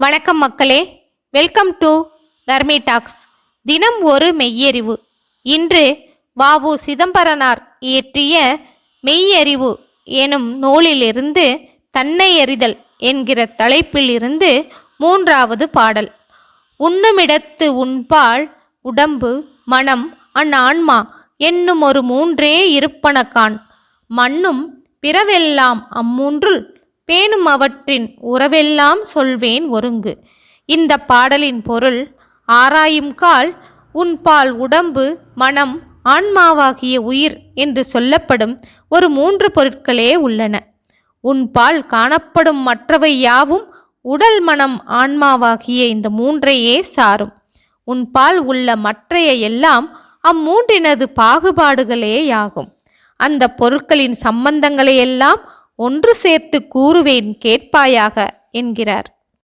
வணக்கம் மக்களே. Welcome to தர்மி டாக்ஸ் தினம் ஒரு மெய்யறிவு. இன்று வாவு சிதம்பரனார் இயற்றிய மெய்யறிவு எனும் நூலிலிருந்து தன்னை அறிதல் என்கிற தலைப்பிலிருந்து மூன்றாவது பாடல். உண்ணுமிடத்து உண்பால் உடம்பு மனம் அந்நான்மா என்னும் ஒரு மூன்றே இருப்பனக்கான் மண்ணும் பிறவெல்லாம் அம்மூன்றுள் பேணும் அவற்றின் உறவெல்லாம் சொல்வேன் ஒருங்கு. இந்த பாடலின் பொருள் ஆராயும் கால் உன்பால் உடம்பு மனம் ஆன்மாவாகிய உயிர் என்று சொல்லப்படும் ஒரு மூன்று பொருட்களே உள்ளன. உன்பால் காணப்படும் மற்றவை யாவும் உடல் மனம் ஆன்மாவாகிய இந்த மூன்றையே சாரும். உன்பால் உள்ள மற்றைய எல்லாம் அம்மூன்றினது பாகுபாடுகளேயாகும். அந்த பொருட்களின் சம்பந்தங்களையெல்லாம் ஒன்று சேர்த்து கூறுவேன் கேட்பாயாக என்கிறார்.